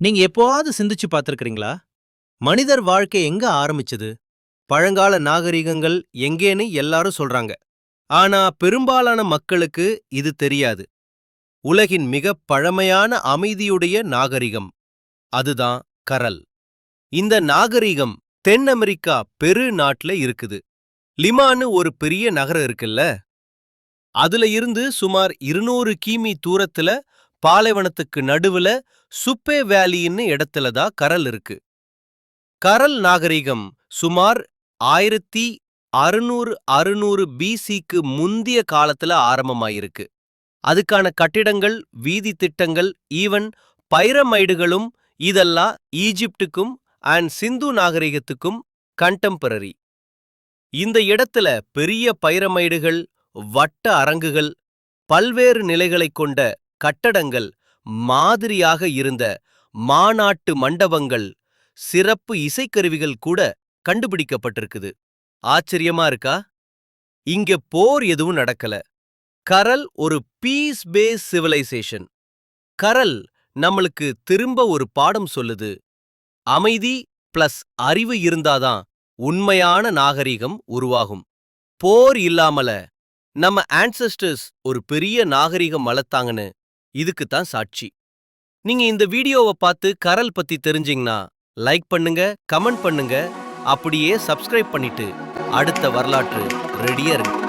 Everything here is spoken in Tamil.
நீங்க எப்போவாவது சிந்திச்சு பார்த்திருக்கிறீங்களா? மனிதர் வாழ்க்கை எங்க ஆரம்பிச்சது? பழங்கால நாகரிகங்கள் எங்கேன்னு எல்லாரும் சொல்றாங்க. ஆனா பெரும்பாலான மக்களுக்கு இது தெரியாது. உலகின் மிக பழமையான அமைதியுடைய நாகரிகம் அதுதான் கரல். இந்த நாகரிகம் தென் அமெரிக்கா பெரு நாட்டுல இருக்குது. லிமான்னு ஒரு பெரிய நகரம் இருக்குல்ல? அதுல இருந்து சுமார் இருநூறு கிமி தூரத்துல பாலைவனத்துக்கு நடுவுல சுப்பே வேலின்னு இடத்துல தான் கரல் இருக்கு. கரல் நாகரிகம் சுமார் ஆயிரத்தி அறுநூறு அறுநூறு பிசிக்கு முந்திய காலத்துல ஆரம்பமாயிருக்கு. அதுக்கான கட்டிடங்கள் வீதி திட்டங்கள் ஈவன் பைரமைடுகளும் இதெல்லாம் ஈஜிப்டுக்கும் அண்ட் சிந்து நாகரிகத்துக்கும் கண்டெம்பரரி இந்த இடத்துல பெரிய பைரமைடுகள் வட்ட அரங்குகள் பல்வேறு நிலைகளைக் கொண்ட கட்டடங்கள் மாதிரியாக இருந்த மாநாட்டு மண்டபங்கள் சிறப்பு இசைக்கருவிகள் கூட கண்டுபிடிக்கப்பட்டிருக்குது. ஆச்சரியமா இருக்கா? இங்க போர் எதுவும் நடக்கல. கரல் ஒரு பீஸ் பேஸ் சிவிலைசேஷன். கரல் நம்மளுக்கு திரும்ப ஒரு பாடம் சொல்லுது. அமைதி பிளஸ் அறிவு இருந்தாதான் உண்மையான நாகரிகம் உருவாகும். போர் இல்லாமல நம்ம ஆன்செஸ்டர்ஸ் ஒரு பெரிய நாகரிகம் வளர்த்தாங்கன்னு இதுக்கு தான் சாட்சி. நீங்க இந்த வீடியோவை பார்த்து கரல் பத்தி தெரிஞ்சீங்கன்னா லைக் பண்ணுங்க கமெண்ட் பண்ணுங்க. அப்படியே சப்ஸ்கிரைப் பண்ணிட்டு அடுத்த வரலாற்று ரெடியா இருக்கு